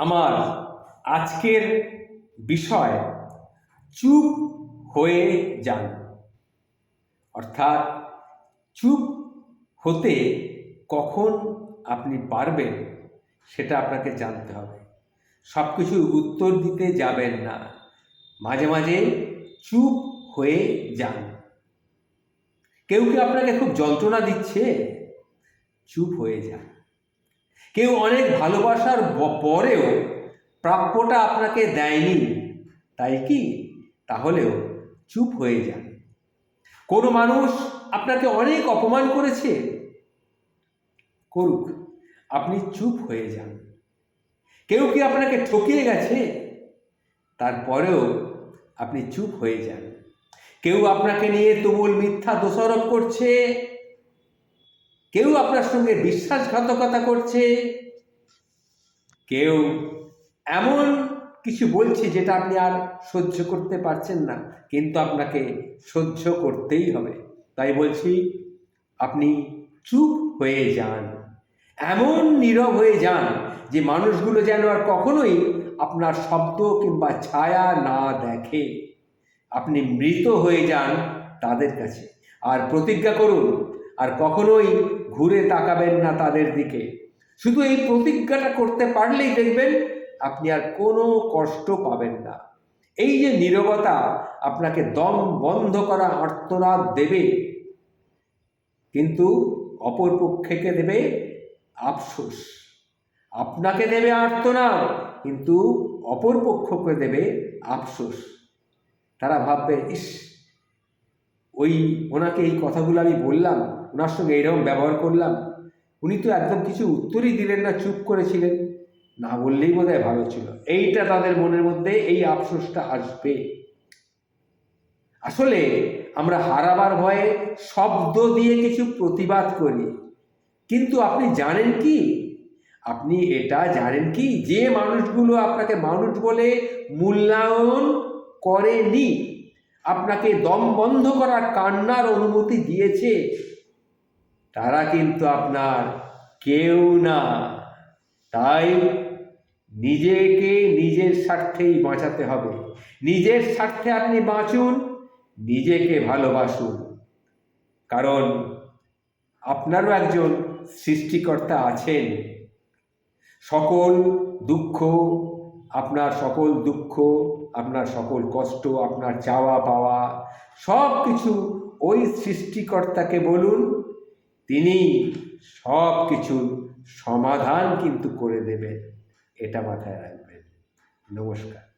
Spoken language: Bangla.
আমার আজকের বিষয় চুপ হয়ে যান। অর্থাৎ চুপ হতে কখন আপনি পারবেন সেটা আপনাকে জানতে হবে। সব কিছু উত্তর দিতে যাবেন না। মাঝে মাঝে চুপ হয়ে যান। কেউ কি আপনাকে খুব যন্ত্রণা দিচ্ছে? চুপ হয়ে যান। কেউ অনেক ভালোবাসার পরেও প্রাপ্যটা আপনাকে দেয়নি, তাই কি? তাহলেও চুপ হয়ে যান। কোনো মানুষ আপনাকে অনেক অপমান করেছে, করুক, আপনি চুপ হয়ে যান। কেউ কি আপনাকে ঠকিয়ে গেছে, তারপরেও আপনি চুপ হয়ে যান। কেউ আপনাকে নিয়ে তুমুল মিথ্যা দোষারোপ করছে কেউ আপনার সঙ্গে বিশ্বাসঘাতকতা করছে? কেউ এমন কিছু বলছে যেটা আপনি আর সহ্য করতে পারছেন না, কিন্তু আপনাকে সহ্য করতেই হবে। তাই বলছি, আপনি চুপ হয়ে যান। এমন নীরব হয়ে যান যে মানুষগুলো যেন আর কখনোই আপনার শব্দ কিংবা ছায়া না দেখে। আপনি মৃত হয়ে যান তাদের কাছে। আর প্রতিজ্ঞা করুন আর কখনোই ঘুরে তাকাবেন না তাদের দিকে। শুধু এই প্রতিজ্ঞাটা করতে পারলেই দেখবেন আপনি আর কোনো কষ্ট পাবেন না। এই যে নীরবতা আপনাকে দম বন্ধ করা আর্তনাদ দেবে, কিন্তু অপর পক্ষেকে দেবে আফসোস। আপনাকে দেবে আর্তনাদ, কিন্তু অপর পক্ষকে দেবে আফসোস। তারা ভাববে, ইস ওই ওনাকে এই কথাগুলো আমি বললাম, ওনার সঙ্গে এইরকম ব্যবহার করলাম। উনি তো একদম কিছু উত্তরই দিলেন না, চুপ করেছিলেন। না বললেই বোধ ভালো ছিল। এইটা তাদের মনের মধ্যে এই আফসোসটা আসবে। আসলে আমরা হারাবার ভয়ে শব্দ দিয়ে কিছু প্রতিবাদ করি। কিন্তু আপনি জানেন কি? আপনি এটা জানেন কি? যে মানুষগুলো আপনাকে মানুষ বলে মূল্যায়ন করেনি আপনাকে দম বন্ধ করার কান্নার অনুমতি দিয়েছে, তারা কিন্তু আপনার কেউ না। তাই নিজেকে নিজের স্বার্থেই বাঁচাতে হবে। নিজের স্বার্থে আপনি বাঁচুন, নিজেকে ভালোবাসুন। কারণ আপনারও একজন সৃষ্টিকর্তা আছেন। সকল দুঃখ, আপনার সকল দুঃখ আপনার সকল কষ্ট, আপনার চাওয়া পাওয়া, সব কিছু ওই সৃষ্টিকর্তাকে বলুন, তিনি সব কিছু সমাধান কিন্তু করে দেবেন। এটা মাথায় রাখবেন। নমস্কার।